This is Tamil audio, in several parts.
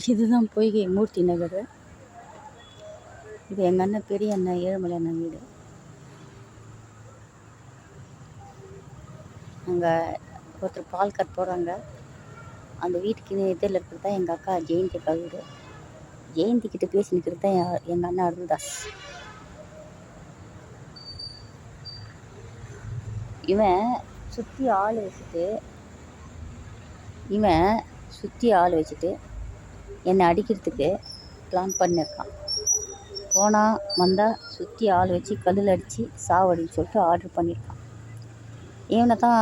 இதுதான் பொய்கை மூர்த்தி நகர். இது எங்கள் அண்ணன் பெரிய அண்ணன் ஏழுமலை அண்ணன் வீடு. அங்கே ஒருத்தர் பால் கட் போகிறாங்க அந்த வீட்டுக்கு எதிரில் இருக்கிறது தான் எங்கள் அக்கா ஜெயந்தி அக்கா வீடு. ஜெயந்தி கிட்ட பேசி நிற்கிறது தான் எங்கள் அண்ணன் அருள்தாஸ் இவன் சுற்றி ஆள் வச்சுட்டு இவன் சுற்றி ஆள் வச்சுட்டு என்னை அடிக்கிறதுக்கு பிளான் பண்ணியிருக்கான் போனால் வந்தால் சுற்றி ஆள் வச்சு கல்லில் அடித்து சாவடின்னு சொல்லிட்டு ஆர்டர் பண்ணியிருக்கான் இவனை தான்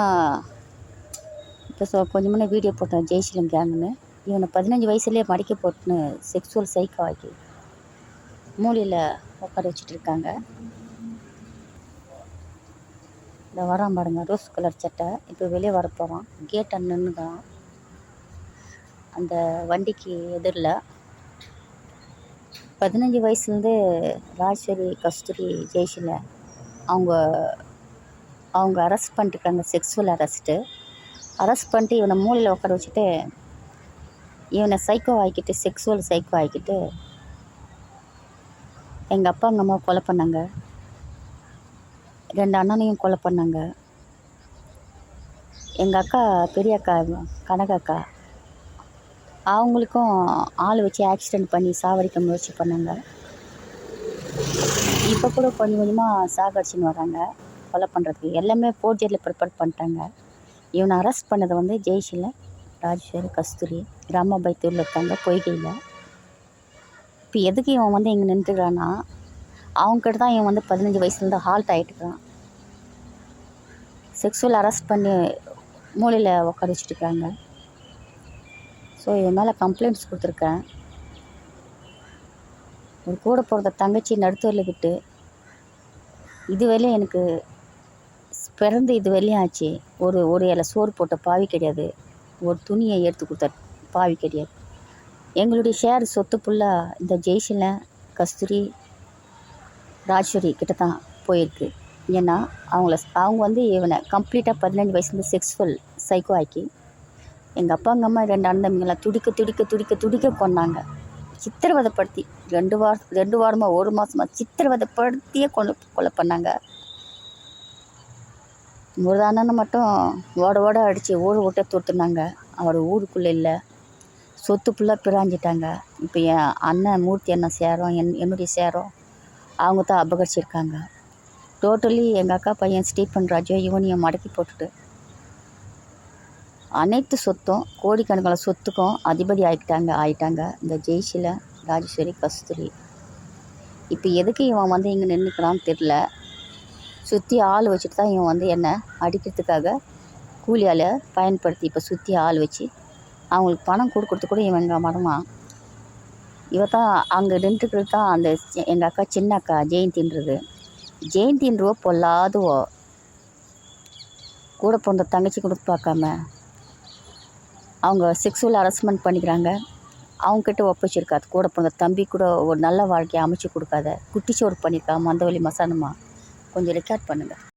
இப்போ சொ கொஞ்சம் முன்னே வீடியோ போட்டான் ஜெய்சீலம் கேங்குன்னு இவனை பதினஞ்சு வயசுலேயே மடிக்க போட்டுன்னு செக்ஸுவல் சைக்கோ ஆக்கி மூலையில் உட்கார வச்சுட்டு இருக்காங்க. இந்த வரான் பாருங்க ரோஸ் கலர் சட்டை. இப்போ வெளியே வரப்போவான் கேட் அண்ணன்னு நின்றுதான் அந்த வண்டிக்கு எதிரில் பதினஞ்சு வயசுலேருந்து ராஜேஸ்வரி கஸ்தூரி ஜெய்ஷில் அவங்க அவங்க அரெஸ்ட் பண்ணிட்டுருக்காங்க செக்ஸுவல் அரெஸ்ட்டு அரெஸ்ட் பண்ணிட்டு இவனை மூலையில் உட்கார வச்சுட்டு இவனை சைக்கோ ஆக்கிட்டு செக்ஸுவல் சைக்கோ ஆக்கிட்டு எங்கள் அப்பா எங்கள் அம்மா கொலை பண்ணாங்க. ரெண்டு அண்ணனையும் கொலை பண்ணாங்க. எங்கள் அக்கா பெரிய அக்கா கனக அக்கா அவங்களுக்கும் ஆள் வச்சு ஆக்சிடெண்ட் பண்ணி சாவடிக்க முயற்சி பண்ணாங்க. இப்போ கூட கொஞ்சம் கொஞ்சமாக சாகடிச்சின்னு வராங்க. கொலை பண்ணுறதுக்கு எல்லாமே ஃபோர்ஜரியில் ப்ரிப்பேர் பண்ணிட்டாங்க. இவனை அரெஸ்ட் பண்ணது வந்து ஜெய்ஷில் ராஜேஸ்வரி கஸ்தூரி ராமபைத்தூரில் இருக்காங்க பொய்கையில். இப்போ எதுக்கு இவன் வந்து இங்கே நின்றுக்கிறான்னா அவங்ககிட்ட தான் இவன் வந்து பதினஞ்சு வயசுலேருந்து ஹால்ட் ஆகிட்டுக்கிறான் செக்ஸுவல் அரெஸ்ட் பண்ணி மூலையில் உட்கார வச்சுட்டுருக்காங்க ஸோ இது மேலே கம்ப்ளைண்ட்ஸ் கொடுத்துருக்கேன். ஒரு கூட பிறந்த தங்கச்சி நடுத்தூரில் விட்டு இதுவரையும் எனக்கு பிறந்து இது வரையும் ஆச்சு. ஒரு ஒரு இலை சோறு போட்ட பாவி கிடையாது. ஒரு துணியை எடுத்து கொடுத்த பாவி கிடையாது. எங்களுடைய ஷேர் சொத்து ஃபுல்லாக இந்த ஜெய்ஷில் கஸ்தூரி ராஜேஸ்வரி கிட்ட தான் போயிருக்கு. ஏன்னா அவங்கள அவங்க வந்து இவனை கம்ப்ளீட்டாக பதினஞ்சு வயசுலேருந்து செக்ஸ்ஃபுல் சைக்கோ ஆக்கி எங்கள் அப்பா எங்கள் அம்மா ரெண்டு அண்ணன் துடிக்க துடிக்க துடிக்க துடிக்க கொண்டாங்க சித்திரவதைப்படுத்தி ரெண்டு வாரம் ரெண்டு வாரமாக ஒரு மாதமாக சித்திரவதைப்படுத்தியே கொண்டு கொலை பண்ணாங்க. முருதானனை மட்டும் ஓட ஓட அடித்து ஊர் விட்டே துரத்துனாங்க அவர் ஊருக்குள்ளே இல்லை. சொத்து ஃபுல்லாக பிராஞ்சிட்டாங்க. இப்போ என் அண்ணன் மூர்த்தி அண்ணன் சேரும் என் என்னுடைய சேரும். அவங்க தான் அபகரிச்சிருக்காங்க. டோட்டலி எங்கள் அக்கா பையன் ஸ்டீஃபன் ராஜோ இவனையும் மடக்கி போட்டுட்டு அனைத்து சொத்தும் கோடிக்கணக்கான சொத்துக்கும் அதிபதி ஆகிட்டாங்க ஆயிட்டாங்க. இந்த ஜெய்ஷில ராஜேஸ்வரி கஸ்தூரி. இப்போ எதுக்கு இவன் வந்து இங்கே நின்றுக்கிறான்னு தெரில சுற்றி ஆள் வச்சுட்டு தான் இவன் வந்து என்னை அடிக்கிறதுக்காக கூலியால் பயன்படுத்தி இப்போ சுற்றி ஆள் வச்சு அவங்களுக்கு பணம் கொடுக்குறது கூட இவன் எங்கள் மரமா? இவ தான் அங்கே நின்றுக்கிறது தான் அந்த எங்கள் அக்கா சின்ன அக்கா ஜெயந்தின்றது. ஜெயந்தின்றவோ பொல்லாதுவோ. கூட பிறந்த தங்கச்சி கொடுத்து பார்க்காம. அவங்க செக்ஸுவல் ஹரஸ்மெண்ட் பண்ணிக்கிறாங்க. அவங்கக்கிட்ட ஒப்பச்சிருக்காது கூட பிறந்த தம்பி கூட ஒரு நல்ல வாழ்க்கையை அமைச்சு கொடுக்காத. குட்டிச்சோறு பண்ணியிருக்கா மந்தவழி மசானமா. கொஞ்சம் ரெக்கார்ட் பண்ணுங்கள்